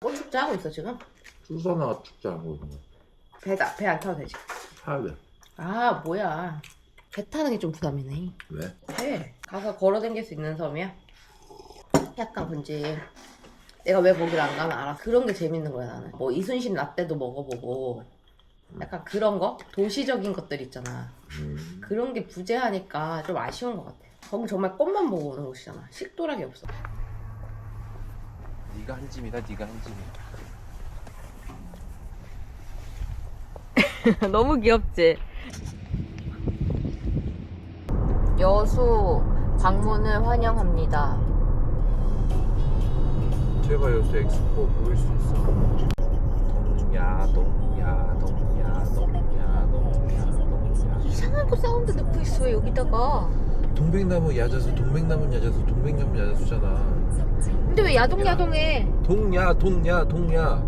꽃축제 하고 있어 지금? 수선화 축제하고 있는 거. 배다 배 안 타도 되지. 사야 돼. 아 뭐야 배 타는 게 좀 부담이네. 왜? 해 가서 걸어 다닐 수 있는 섬이야. 약간 근지 내가 왜 거기를 안 가면 알아. 그런 게 재밌는 거야 나는. 뭐 이순신 라떼도 먹어보고 약간 그런 거 도시적인 것들 있잖아. 음. 그런 게 부재하니까 좀 아쉬운 것 같아. 거기 정말 꽃만 보고 오는 곳이잖아. 식도락이 없어. 네가 한 짐이다 네가 한 짐. 너무 귀엽지? 여수 방문을 환영합니다. 제가 여수 엑스포 보일 수 있어. 동야 동야 동야 동야 동야 동야. 이상한 거 사운드 넣고 있어 여기다가. 동백나무 야자수 동백나무 야자수 동백나무 야자수잖아. 근데 왜 야동야동해? 동야 동야 동야.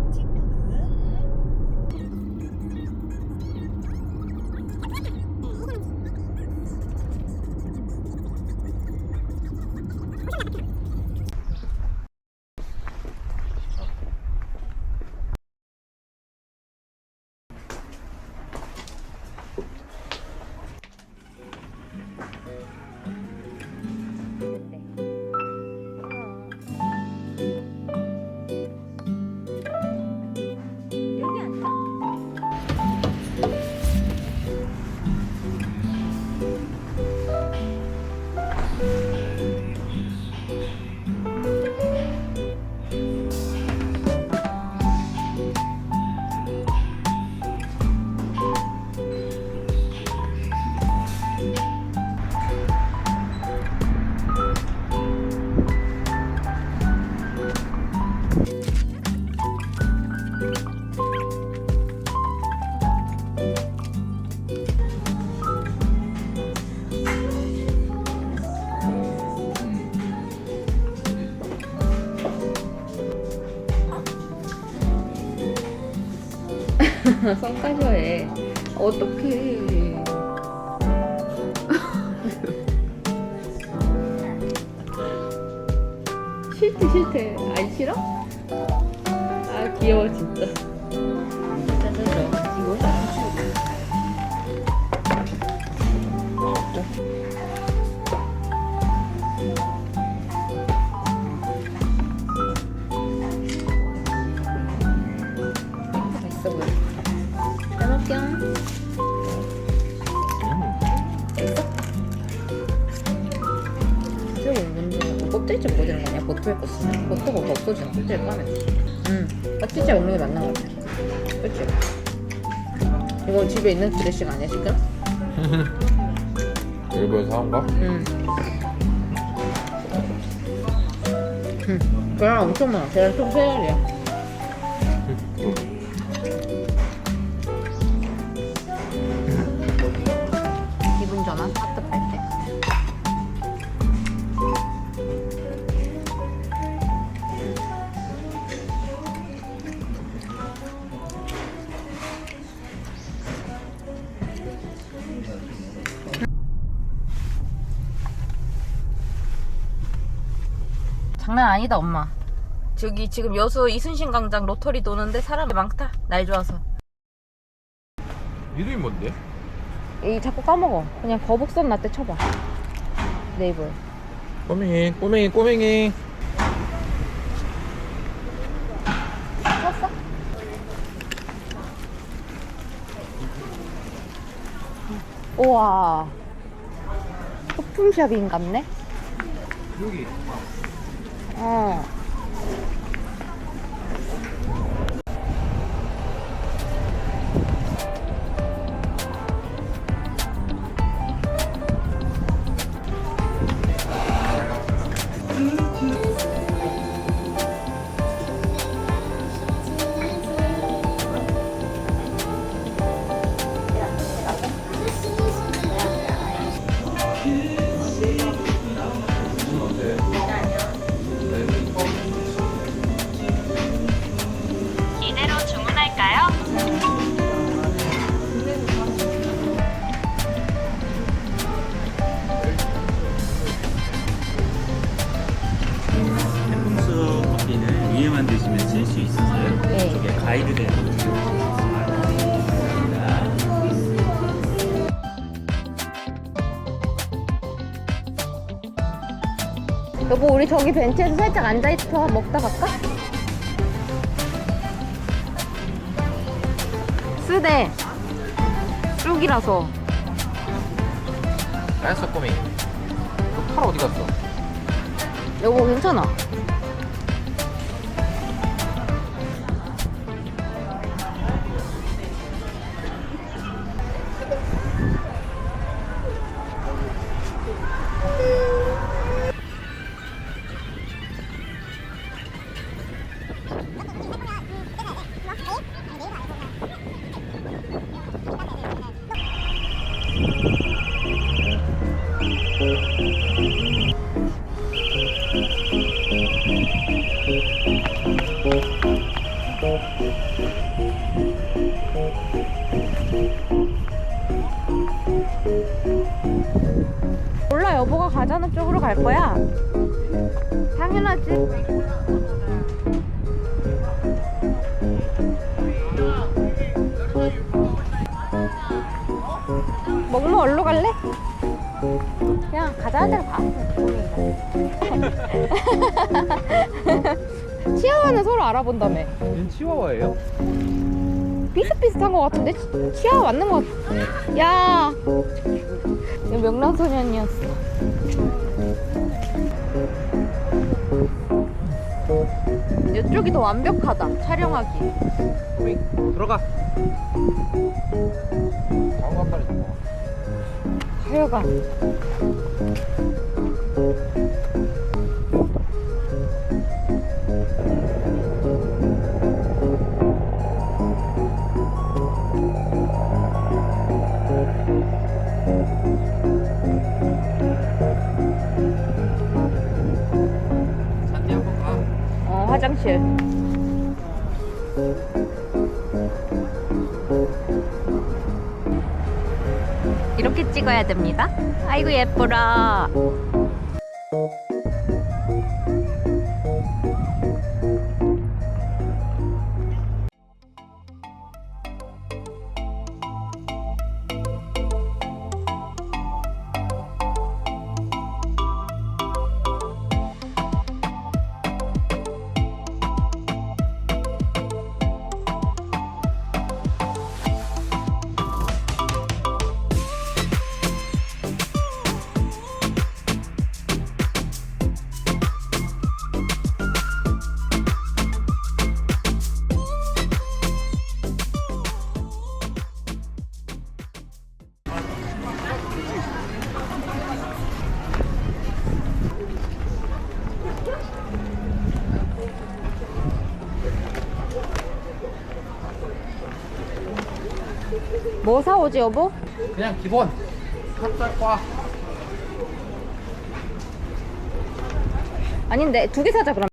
성까지 해. 어떡해. 싫대 싫대. 안 싫어? 아 귀여워 진짜. 짜자자. 이거 껍질째 먹어주는 거 아니야? 버터에 껐으면 버터가 더 없어지나? 껍질 까면 응 껍질째 먹는 게 맞는 거 같아 그치? 이거 집에 있는 드레싱 아니야 지금? 일본에서 사온 거? 응 응. 계란 엄청 많아 계란 총 3알이야 장난 아니다 엄마 저기 지금 여수 이순신 광장 로터리 도는데 사람이 많다 날 좋아서 이름이 뭔데? 이 자꾸 까먹어 그냥 거북선 라떼 쳐봐 네이버에 꼬맹이 꼬맹이 꼬맹이. 쳤어? 우와 소품샵인 같네 여기. 어 가이드 되는 거. 여보 우리 저기 벤치에서 살짝 앉아있어 먹다 갈까? 쓰대 쑥이라서 알았어 꼬미. 너팔 어디 갔어? 여보 괜찮아 몰라 여보가 가자는 쪽으로 갈 거야. 당연하지. 먹으면 얼로 갈래? 그냥 가자는 대로 가 치아와는 서로 알아본다며. 얘는 치와와예요? 비슷비슷한 것 같은데? 치- 치아 맞는 것 같아. 야. 이거 명랑소년이었어. 이쪽이 더 완벽하다 촬영하기. 꼬미 들어가. 광고 한 마리 더. 하여간 어 화장실. 이렇게 찍어야 됩니다. 아이고 예뻐라 뭐 사오지 여보? 그냥 기본. 찹쌀과. 아닌데 두 개 사자 그럼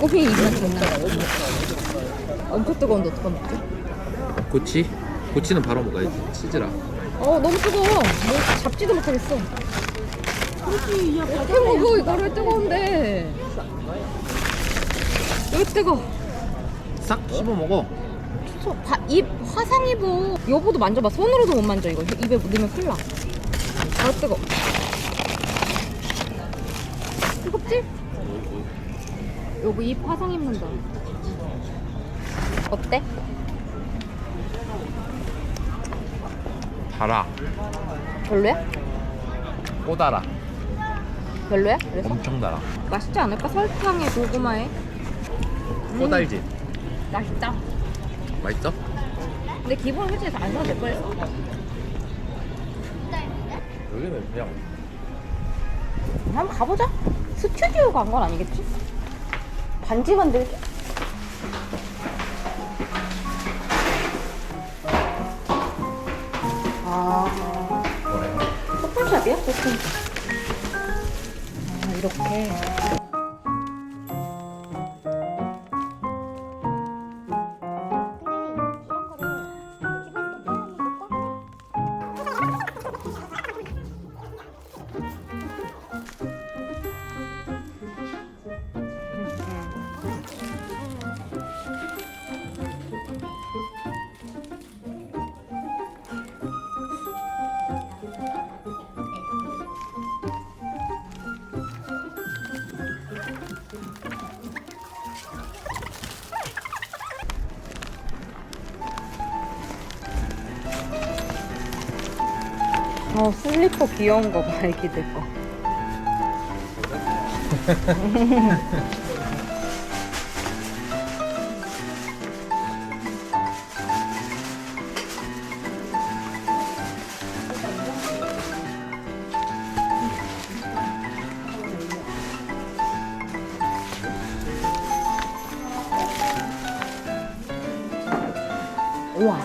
꼬피 입맛 좋나? 엄청 뜨거운데 어떡하면 먹지? 고치? 고치는 바로 먹어야지. 치즈라. 어 너무 뜨거워. 뭐 잡지도 못하겠어. 어떻게 먹어 이거를 뜨거운데. 왜 뜨거. 싹 씹어 먹어. 소, 바, 입 화상 입어. 여보도 만져봐. 손으로도 못 만져 이거. 입에 묻으면 큰일 나. 아, 뜨거. 뜨겁지? 여보 입 화상 입는다. 어때? 달아. 별로야? 꼬달아. 별로야? 그래서? 엄청 달아. 맛있지 않을까? 설탕에 고구마에 꼬달지. 맛있다 맛있어? 근데 기본 솔직히 안 사도 될 뻔했어 여기는 그냥 한번 가보자 스튜디오 간 건 아니겠지? 반지 만들기? 소품샵이야? 소품샵 아 이렇게 어 슬리퍼 귀여운 거 봐, 애기들 거. 우와.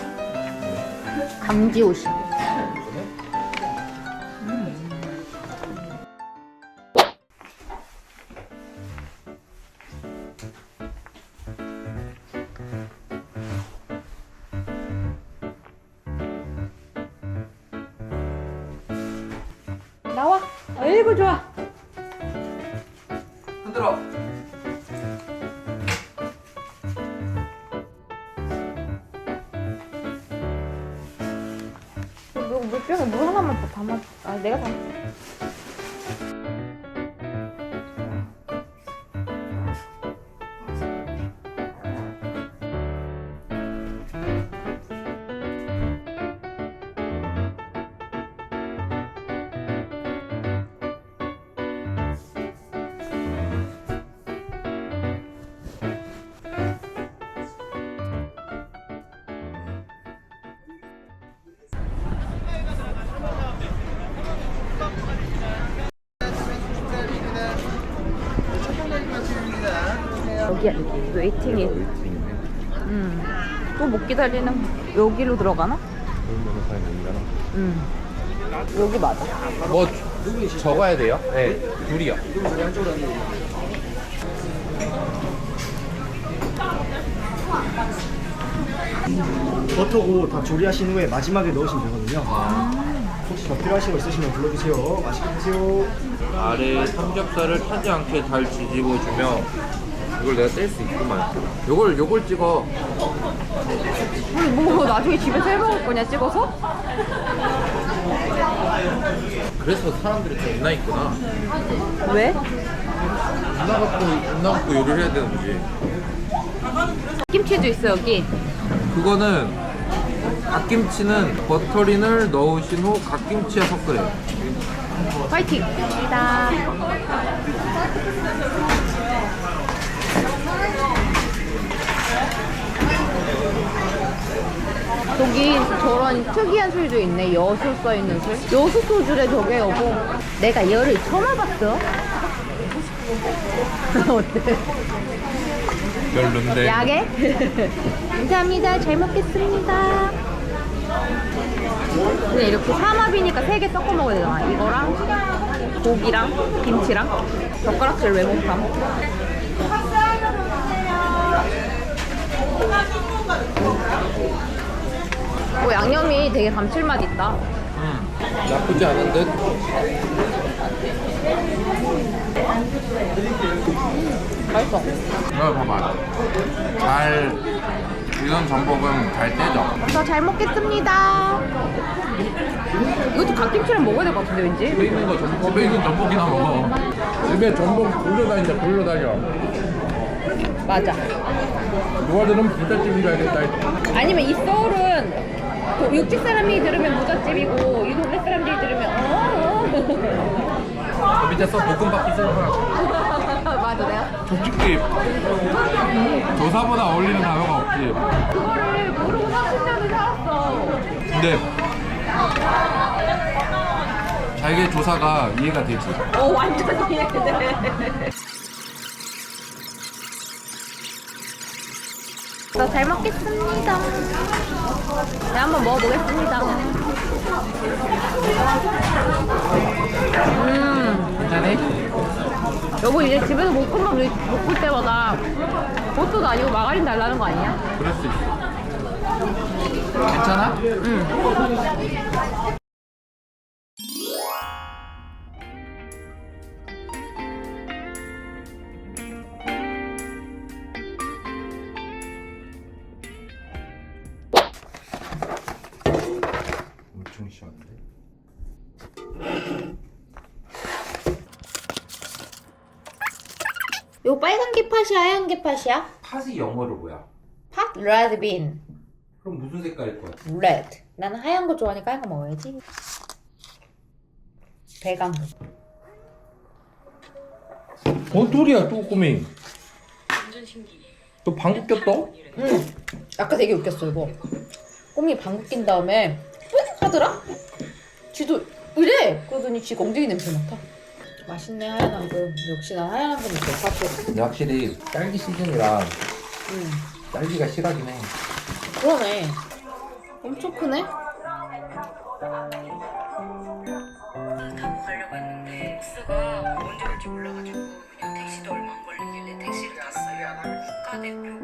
감지 옷이. 나 아이고 좋아. 흔들어. 물, 물병에 물 하나만 더 담아. 아 내가 담. 여기야 여기 웨이팅이. 음. 또 못 기다리는 여기로 들어가나? 음. 여기 맞아. 뭐 적어야 돼요? 네, 둘이요. 버터고 다 조리하신 후에 마지막에 넣으시면 되거든요. 혹시 더 필요하신 거 있으시면 불러주세요. 맛있게 드세요. 아래 삼겹살을 타지 않게 잘 뒤집어 주면 이걸 내가 뗄 수 있구만. 요걸 요걸 찍어. 아니 뭐 나중에 집에서 해 먹을 거냐 찍어서? 그래서 사람들이 다 있나 있구나. 왜? 있나 갖고 있나 갖고 요리를 해야 되는 거지. 김치도 있어 여기. 그거는 갓김치는 버터린을 넣으신 후 갓김치에 섞으래요. 파이팅. 감사합니다. 저기 저런 특이한 술도 있네. 여수 써 있는 술. 여수 소주래 저게 여보. 내가 열을 처음 와봤어. 어때? 별론데. 야게? 감사합니다. 잘 먹겠습니다. 그냥 이렇게 삼합이니까 세 개 섞어 먹어야 되잖아. 이거랑 고기랑 김치랑 젓가락질 왜 못함? 오, 양념이 되게 감칠맛 있다. 음, 나쁘지 않은 듯. 맛있어. 이거 봐봐. 잘 이런 전복은 잘 떼져. 저잘 먹겠습니다. 이것도 갓김치랑 먹어야 될 것 같은데 왠지? 집에 있는 거 전복, 집에 있는 전복이나 먹어. 집에 전복 굴러다닌다, 굴러다녀. 맞아. 누가 들으면 부잣집인 줄 알겠다. 아니면 이 소울은 그 육지 사람이 들으면 부잣집이고 이 동네 사람들이 들으면 어. 그 밑에 써 볶음밥 거야. 맞아 내가 솔직히 조사보다 어울리는 단어가 없지. 그거를 모르고 30년을 살았어. 근데 자기의 조사가 이해가 되지. 어 완전 이해돼. 잘 먹겠습니다. 네, 한번 먹어보겠습니다. 음. 괜찮아? 여보 이제 집에서 볶음밥 먹을 때마다 버터도 아니고 마가린 달라는 거 아니야? 그럴 수 있어. 괜찮아? 엄 요 빨간 게 팥이야 하얀 게 팥이야? 팥이 영어로 뭐야? 팥? 레드 빈 그럼 무슨 색깔일 거야? 레드 나는 하얀 거 좋아하니까 하얀 거 먹어야지 배강. 뭔 소리야 또 꼬맹이 너 방귀 꼈어? 응. 아까 되게 웃겼어 이거. 꼬미 방귀 낀 다음에 뿌잉 하더라? 쥐도 이래! 그러더니 쥐가 엉덩이 냄새 맡아. 맛있네 하얀 앙금. 역시 나 하얀 앙금이 더 샀거든. 근데 확실히 딸기 시즌이라 응. 딸기가 실하긴 해. 그러네. 엄청 크네. 택시도 얼마 안 걸리길래 택시를 탔어요. 국가대표